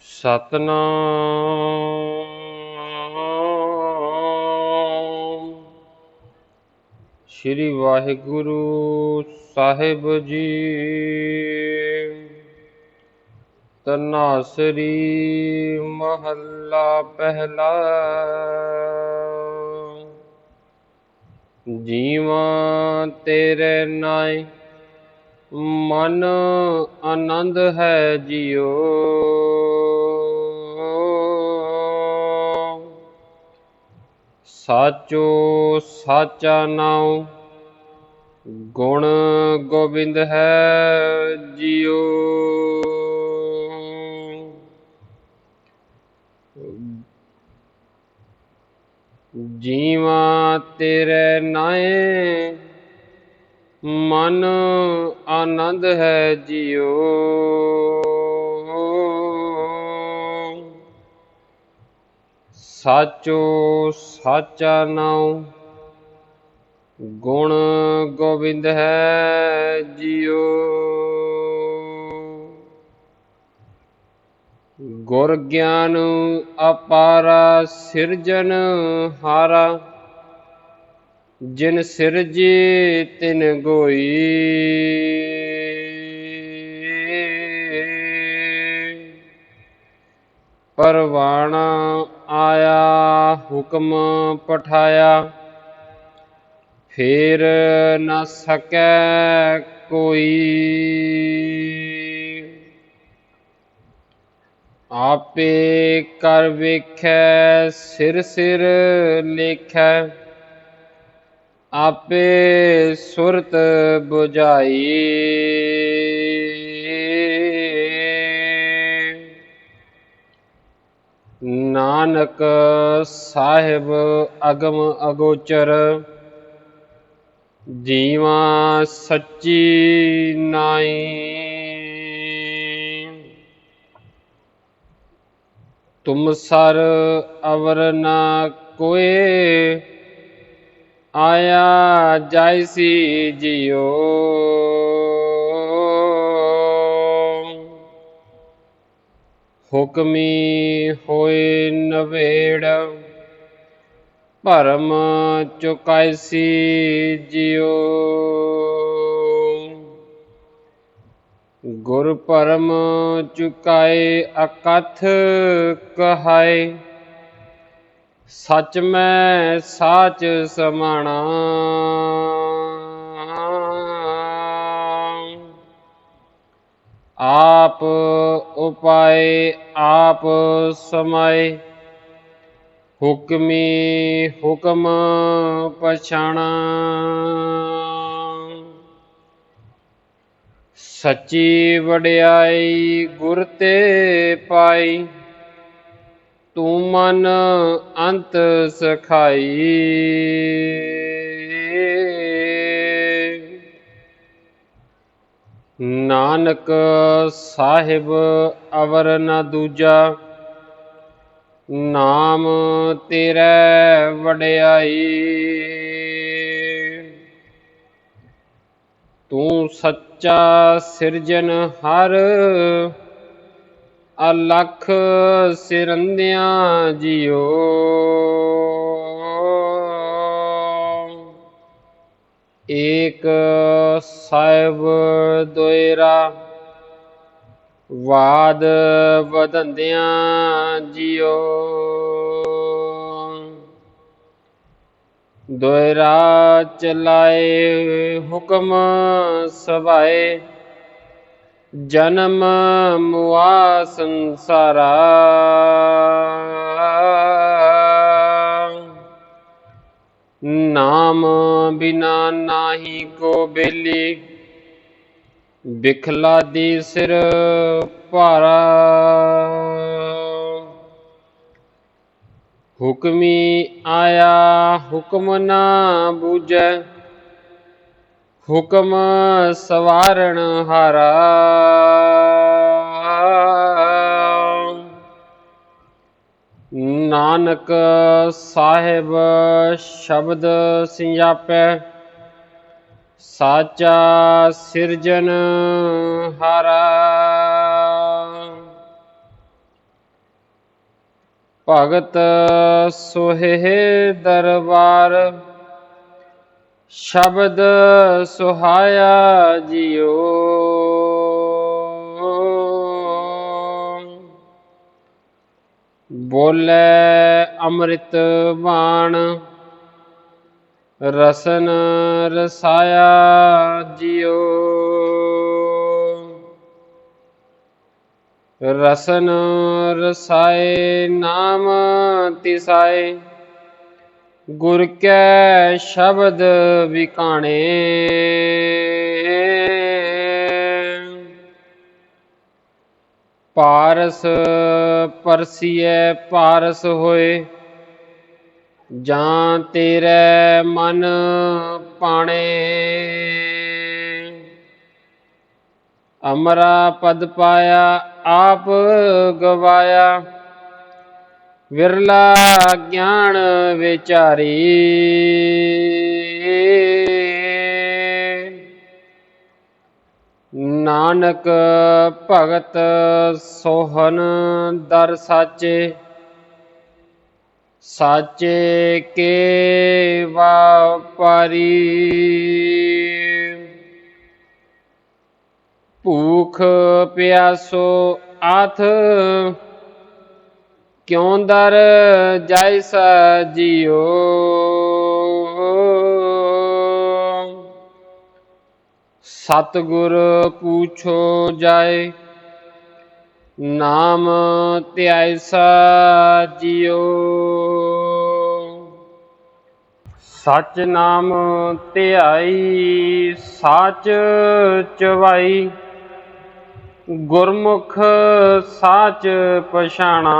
ਸਤਨਾਮ। ਸ੍ਰੀ ਵਾਹਿਗੁਰੂ ਸਾਹਿਬ ਜੀ। ਤਨਾਸਰੀ ਮਹੱਲਾ ਪਹਿਲਾ। ਜੀਵਾਂ ਤੇਰੇ ਨਾਏ ਮਨ ਆਨੰਦ ਹੈ ਜਿਉ। ਸਾਚੋ ਸਾਚਾ ਨਾਉ ਗੁਣ ਗੋਬਿੰਦ ਹੈ ਜਿਉ। ਜੀਵਾਂ ਤੇਰੇ ਨਾਏ ਮਨ ਆਨੰਦ ਹੈ ਜਿਉ। ਸਾਚੋ ਸਾਚਾ ਨਾਉ, ਗੁਣ ਗੋਬਿੰਦ ਹੈ ਜਿਉ। ਗੁਰ ਗਿਆਨ ਅਪਾਰਾ ਸਿਰਜਨ ਹਾਰਾ, ਜਿਨ ਸਿਰਜੀ ਤਿਨ ਗੋਈ। ਪਰਵਾਣਾ ਆਇਆ ਹੁਕਮ ਪਠਾਇਆ। ਫੇਰ ਨਾ ਸਕੈ ਕੋਈ। ਆਪੇ ਕਰ ਵੇਖੈ, ਸਿਰ ਸਿਰ ਲੇਖੈ। ਆਪੇ ਸੁਰਤ 부ਝਾਈ ਨਾਨਕ ਸਾਹਿਬ ਅਗਮ ਅਗੋਚਰ, ਜੀਵਾ ਸੱਚੀ ਨਾਈ ਤੁਮ ਸਰ ਅਵਰ ਨਾ ਕੋਏ, ਆਇਆ ਜਾਇਸੀ ਜਿਉ। ਹੁਕਮੀ ਹੋਏ ਨਵੇੜ, ਭਰਮ ਚੁਕਾਇਸੀ ਜਿਉ। ਗੁਰ ਪਰਮ ਚੁਕਾਏ ਅਕਥ ਕਹਾਏ, ਸੱਚ ਮੈਂ ਸਾਚ ਸਮਾਣਾ। ਆਪ ਉਪਾਏ, ਆਪ ਸਮਾਏ। ਹੁਕਮੀ ਹੁਕਮ ਪਛਾਣਾ। ਸੱਚੀ ਵਡਿਆਈ ਗੁਰ ਤੇ ਪਾਈ। ਤੂੰ ਮਨ ਅੰਤ ਸਖਾਈ। ਨਾਨਕ ਸਾਹਿਬ ਅਵਰ ਨ ਦੂਜਾ, ਨਾਮ ਤੇਰੇ ਵਡਿਆਈ। ਤੂੰ ਸੱਚਾ ਸਿਰਜਨ ਹਰ, ਅਲਖ ਸਿਰੰਦਿਆਂ ਜਿਉ ਏਕ ਸਾਹਿਬ ਦੋਇਰਾ ਵਾਦ ਵਦੰਦਿਆਂ ਜਿਉ। ਦੋਇਰਾ ਚਲਾਏ ਹੁਕਮ ਸਵਾਏ ਜਨਮ ਮੁਆ ਸੰਸਾਰਾ। ਨਾਮ ਬਿਨਾ ਨਾਹੀ ਕੋ ਬੇਲੀ। ਬਿਖਲਾ ਦੀ ਸਿਰ ਭਾਰਾ। ਹੁਕਮੀ ਆਇਆ, ਹੁਕਮ ਨਾ ਬੂਝੈ। ਹੁਕਮ ਸਵਾਰਣ ਹਾਰਾ। ਨਾਨਕ ਸਾਹਿਬ ਸ਼ਬਦ ਸਿੰਜਾਪੈ ਸਾਚਾ ਸਿਰਜਨ ਹਾਰਾ। ਭਗਤ ਸੁਹੇ ਦਰਬਾਰ ਸ਼ਬਦ ਸੁਹਾਇਆ ਜਿਉ। ਬੋਲੇ ਅੰਮ੍ਰਿਤ ਬਾਣ ਰਸਨ ਰਸਾਇਆ ਜਿਉ। ਰਸਨ ਰਸਾਏ ਨਾਮ ਤਿਸਾਏ ਗੁਰ ਕੈ ਸ਼ਬਦ ਵਿਕਾਣੇ। ਪਾਰਸ ਪਰਸੀਐ, ਪਾਰਸ ਹੋਏ। ਜਾਂ ਤੇਰੇ ਮਨ ਪਾਣੇ। ਅਮਰਾ ਪਦ ਪਾਇਆ, ਆਪ ਗਵਾਇਆ। ਵਿਰਲਾ ਗਿਆਨ ਵਿਚਾਰੀ। ਨਾਨਕ ਭਗਤ ਸੋਹਨ ਦਰ ਸਾਚੇ ਸਾਚੇ ਕੇ ਵਾਪਰੀ ਭੂਖ ਪਿਆਸੋ ਆਥ, ਕਿਉਂ ਦਰ ਜੈਸਾ ਜਿਓ? ਸਤਿਗੁਰ ਪੂਛੋ ਜਾਏ ਨਾਮ ਧਿਆਇਸਾ ਜਿਉ। ਸਚ ਨਾਮ ਧਿਆਈ ਸਾਚ ਚਵਾਈ ਗੁਰਮੁਖ ਸਾਚ ਪਛਾਣਾ।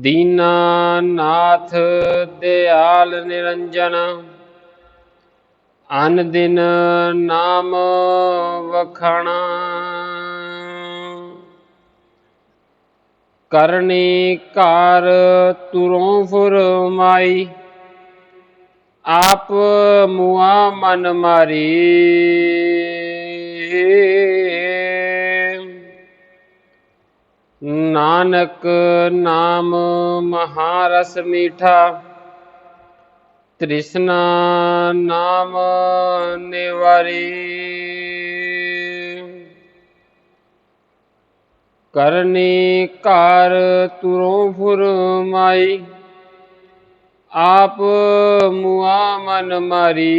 ਦੀਨਾਨਾਥ ਦਿਆਲ ਨਿਰੰਜਨ, ਅਨ ਦਿਨ ਨਾਮ ਵਖਣਾ। ਕਰਨੀ ਘਰ ਤੁਰੋਂ ਫੁਰਮਾਈ ਆਪ ਮੁਆ ਮਨ ਮਾਰੀ। ਨਾਨਕ ਨਾਮ ਮਹਾਰਸ ਮੀਠਾ, ਤ੍ਰਿਸ਼ਨਾ ਨਾਮ ਨਿਵਾਰੀ। ਕਰਨੀ ਘਰ ਤੁਰੋਂ ਫੁਰਮਾਈ ਆਪ ਮੁਆ ਮਨ ਮਾਰੀ।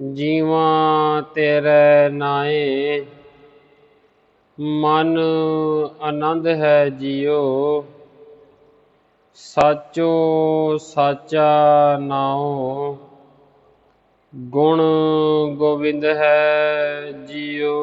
ਜੀਵਾਂ ਤੇਰੇ ਨਾਏ ਮਨ ਆਨੰਦ ਹੈ ਜਿਉ ਸਾਚੋ ਸਾਚਾ ਨਾਉ ਗੁਣ ਗੋਬਿੰਦ ਹੈ ਜਿਉ